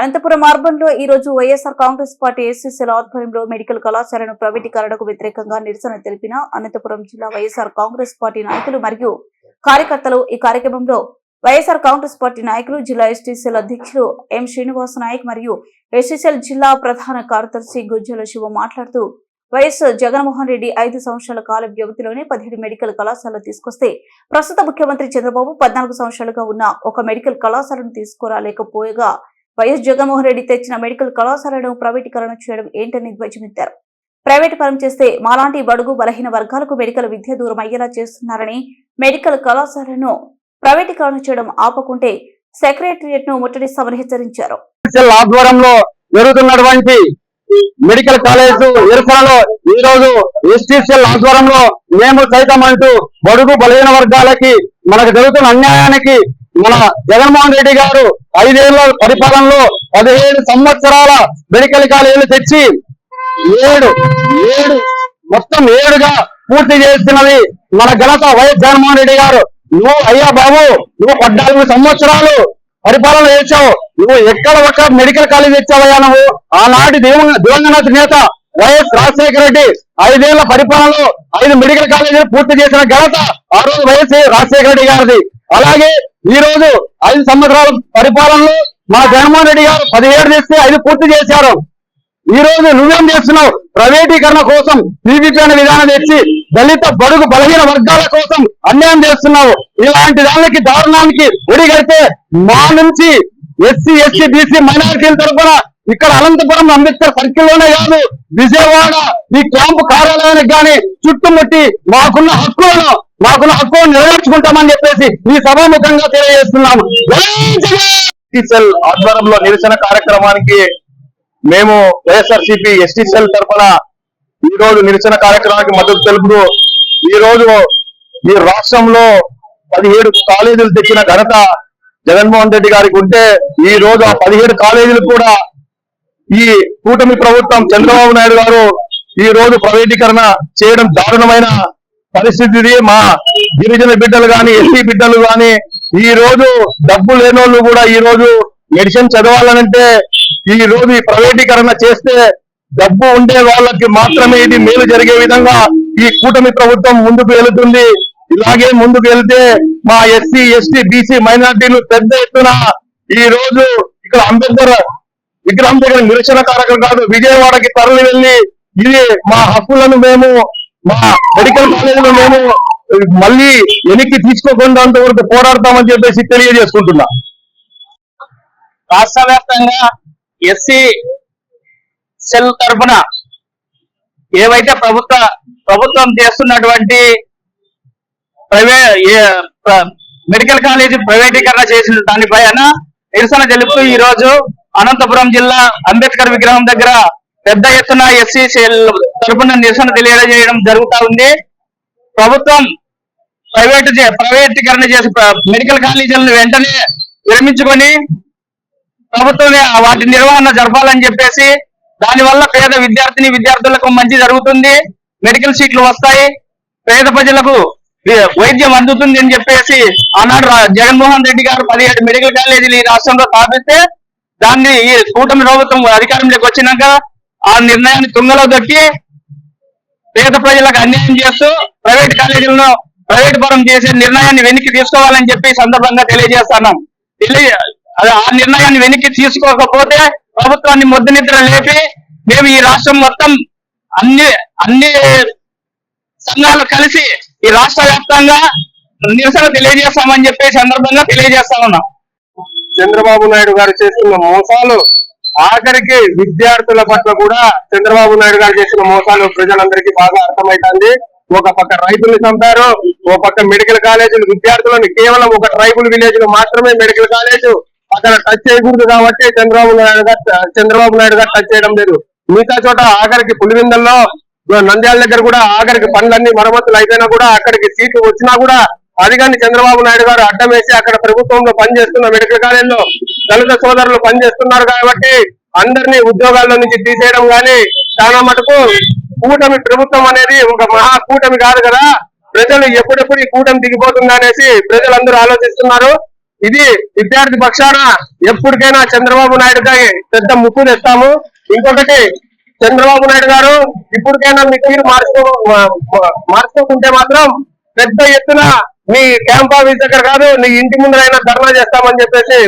అనంతపురం అర్బన్లో ఈ రోజు వైఎస్ఆర్ కాంగ్రెస్ పార్టీ ఎస్సీసీల ఆధ్వర్యంలో మెడికల్ కళాశాలను ప్రైవేటీకరణకు వ్యతిరేకంగా నిరసన తెలిపిన అనంతపురం జిల్లా వైఎస్ఆర్ కాంగ్రెస్ పార్టీ నాయకులు మరియు కార్యకర్తలు ఈ కార్యక్రమంలో వైఎస్ఆర్ కాంగ్రెస్ పార్టీ నాయకులు జిల్లా ఎస్టీసీల అధ్యక్షులు ఎం శ్రీనివాస నాయక్ మరియు ఎస్టీసీఎల్ జిల్లా ప్రధాన కార్యదర్శి గుజ్జల శివ మాట్లాడుతూ వైఎస్ జగన్మోహన్ రెడ్డి ఐదు సంవత్సరాల కాల వ్యవధిలోనే పదిహేడు మెడికల్ కళాశాలలు తీసుకొస్తే ప్రస్తుత ముఖ్యమంత్రి చంద్రబాబు పద్నాలుగు సంవత్సరాలుగా ఉన్న ఒక మెడికల్ కళాశాలను తీసుకురాలేకపోయగా వైఎస్ జగన్మోహన్ రెడ్డి తెచ్చిన మెడికల్ కళాశాలను ప్రైవేటీకరణ చేయడం ఏంటని ధ్వజమెత్తారు. ప్రైవేట్ పరం చేస్తే మాలాంటి బడుగు బలహీన వర్గాలకు మెడికల్ విద్య దూరం అయ్యేలా చేస్తున్నారని మెడికల్ కళాశాలను ప్రైవేటీకరణ చేయడం ఆపకుంటే సెక్రటరియట్ను ముట్టడిస్తామని హెచ్చరించారు ఆధ్వర్యంలో జరుగుతున్నటువంటి మెడికల్ కాలేజ్ నిరసనలో ఈ రోజు ఎస్టీసీఎల్ ఆధ్వర్యంలో మేము సైతం అంటూ బడుగు బలహీన వర్గాలకి మనకు జరుగుతున్న అన్యాయానికి మన జగన్మోహన్ రెడ్డి గారు ఐదేళ్ళ పరిపాలనలో పదిహేడు సంవత్సరాల మెడికల్ కాలేజీలు తెచ్చి ఏడు ఏడు మొత్తం ఏడుగా పూర్తి చేస్తున్నది మన ఘనత వైఎస్ జగన్మోహన్ రెడ్డి గారు. నువ్వు అయ్యా బాబు నువ్వు పద్నాలుగు సంవత్సరాలు పరిపాలన చేశావు. నువ్వు ఎక్కడ ఒక మెడికల్ కాలేజ్ తెచ్చావయ్యా నువ్వు? ఆనాటి దివంగ దివంగత నేత వైఎస్ రాజశేఖర రెడ్డి ఐదేళ్ళ పరిపాలనలో ఐదు మెడికల్ కాలేజీలు పూర్తి చేసిన ఘనత ఆ రోజు వైఎస్ రాజశేఖర రెడ్డి గారిది. అలాగే ఈ రోజు ఐదు సంవత్సరాల పరిపాలనలో మా జగన్మోహన్ రెడ్డి గారు పదిహేడు తెస్తే ఐదు పూర్తి చేశారు. ఈ రోజు నువ్వేం చేస్తున్నావు? ప్రైవేటీకరణ కోసం పీవీపీ అనే విధానం తెచ్చి దళిత బడుగు బలహీన వర్గాల కోసం అన్యాయం చేస్తున్నావు. ఇలాంటి దానికి దారుణానికి ఒడిగడితే మా నుంచి ఎస్సీ ఎస్సీ బీసీ మైనారిటీల తరఫున ఇక్కడ అనంతపురం అంబేద్కర్ సర్కిల్లోనే కాదు. విజయవాడ ఈ క్యాంపు కార్యాలయానికి గాని చుట్టుముట్టి మాకున్న హక్కులను మాకున్న హక్కులను నెరవేర్చుకుంటామని చెప్పేసి ఈ సభాముఖంగా తెలియజేస్తున్నాము. జై ఎస్టీసెల్ ఆధ్వర్యంలో నిరసన కార్యక్రమానికి మేము వైఎస్ఆర్సీపీ ఎస్టీసెల్ తరఫున ఈ రోజు నిరసన కార్యక్రమానికి మద్దతు తెలుపుతూ ఈ రోజు ఈ రాష్ట్రంలో పదిహేడు కాలేజీలు తెచ్చిన ఘనత జగన్మోహన్ రెడ్డి గారికి ఉంటే ఈ రోజు ఆ పదిహేడు కాలేజీలు కూడా ఈ కూటమి ప్రభుత్వం చంద్రబాబు నాయుడు గారు ఈ రోజు ప్రైవేటీకరణ చేయడం దారుణమైన పరిస్థితి మా గిరిజన బిడ్డలు గాని ఎస్సీ బిడ్డలు గాని ఈ రోజు డబ్బు లేనోళ్ళు కూడా ఈ రోజు మెడిసిన్ చదవాలనంటే ఈ రోజు ఈ ప్రైవేటీకరణ చేస్తే డబ్బు ఉండే వాళ్ళకి మాత్రమే ఇది మేలు జరిగే విధంగా ఈ కూటమి ప్రభుత్వం ముందుకు వెళుతుంది. ఇలాగే ముందుకు వెళ్తే మా ఎస్సీ ఎస్టీ బీసీ మైనార్టీలు పెద్ద ఎత్తున ఈ రోజు ఇక్కడ అంబేద్కర్ విగ్రహం దగ్గర నిరసన కార్యక్రమం కాదు. విజయవాడకి తరలి వెళ్ళి ఇది మా హక్కులను మేము మా మెడికల్ కాలేజీలో మేము మళ్ళీ వెనక్కి తీసుకోకుండా వరకు పోరాడతామని చెప్పేసి తెలియజేసుకుంటున్నా. రాష్ట్ర వ్యాప్తంగా ఎస్సీ సెల్ తరఫున ఏవైతే ప్రభుత్వ ప్రభుత్వం చేస్తున్నటువంటి ప్రైవే మెడికల్ కాలేజీ ప్రైవేటీకరణ చేసిన దానిపైన నిరసన తెలుపుతూ ఈ రోజు అనంతపురం జిల్లా అంబేద్కర్ విగ్రహం దగ్గర పెద్ద ఎత్తున ఎస్సీ తరఫున నిరసన తెలియజేయడం జరుగుతా ఉంది. ప్రభుత్వం ప్రైవేట్ ప్రైవేటీకరణ చేసి మెడికల్ కాలేజీలను వెంటనే విరమించుకొని ప్రభుత్వమే వాటి నిర్వహణ జరపాలని చెప్పేసి దానివల్ల పేద విద్యార్థిని విద్యార్థులకు మంచి జరుగుతుంది. మెడికల్ సీట్లు వస్తాయి. పేద ప్రజలకు వైద్యం అందుతుంది అని చెప్పేసి ఆనాడు జగన్మోహన్ రెడ్డి గారు పదిహేడు మెడికల్ కాలేజీలు ఈ రాష్ట్రంలో స్థాపిస్తే దాన్ని ఈ కూటమి ప్రభుత్వం అధికారంలోకి వచ్చినాక ఆ నిర్ణయాన్ని తుంగలో దొక్కి పేద ప్రజలకు అన్యాయం చేస్తూ ప్రైవేట్ కాలేజీలను ప్రైవేట్ పరం చేసే నిర్ణయాన్ని వెనక్కి తీసుకోవాలని చెప్పి సందర్భంగా తెలియజేస్తున్నాం తెలియ ఆ నిర్ణయాన్ని వెనక్కి తీసుకోకపోతే ప్రభుత్వాన్ని ముద్దనిద్ర లేపి మేము ఈ రాష్ట్రం మొత్తం అన్ని అన్ని సంఘాలు కలిసి ఈ రాష్ట్ర వ్యాప్తంగా నిరసన తెలియజేస్తామని చెప్పి సందర్భంగా తెలియజేస్తా ఉన్నాం. చంద్రబాబు నాయుడు గారు చేస్తున్న మోసాలు ఆఖరికి విద్యార్థుల పట్ల కూడా చంద్రబాబు నాయుడు గారు చేసిన మోసాలు ప్రజలందరికీ బాగా అర్థమైతుంది. ఒక పక్క రైతులు చంపారు ఒక పక్క మెడికల్ కాలేజీలు విద్యార్థులను కేవలం ఒక ట్రైబుల్ విలేజ్లో మాత్రమే మెడికల్ కాలేజ్ అక్కడ టచ్ చేయకూడదు కాబట్టి చంద్రబాబు నాయుడు గారు చంద్రబాబు నాయుడు గారు టచ్ చేయడం లేదు. మిగతా చోట ఆఖరికి పులివిందల్లో నంద్యాల దగ్గర కూడా ఆఖరికి పనులన్నీ మరమ్మతులు అయిపోయినా కూడా అక్కడికి సీట్లు వచ్చినా కూడా అది కానీ చంద్రబాబు నాయుడు గారు అడ్డం వేసి అక్కడ ప్రభుత్వంలో పనిచేస్తున్న మెడికల్ కాలేజీలో దళిత సోదరులు పనిచేస్తున్నారు కాబట్టి అందరినీ ఉద్యోగాల్లో నుంచి తీసేయడం కానీ చాలా మటుకు కూటమి ప్రభుత్వం అనేది ఒక మహా కూటమి కాదు కదా. ప్రజలు ఎప్పుడెప్పుడు ఈ కూటమి దిగిపోతుంది అనేసి ప్రజలందరూ ఆలోచిస్తున్నారు. ఇది విద్యార్థి పక్షాన ఎప్పటికైనా చంద్రబాబు నాయుడుకి పెద్ద ముక్కు తెస్తాము. ఇంకొకటి చంద్రబాబు నాయుడు గారు ఇప్పటికైనా మీ తీరు మార్చుకో మార్చుకోకుంటే మాత్రం పెద్ద ఎత్తున మీ క్యాంప్ ఆఫీస్ దగ్గర కాదు నీ ఇంటి ముందరైనా ధర్నా చేస్తామని చెప్పేసి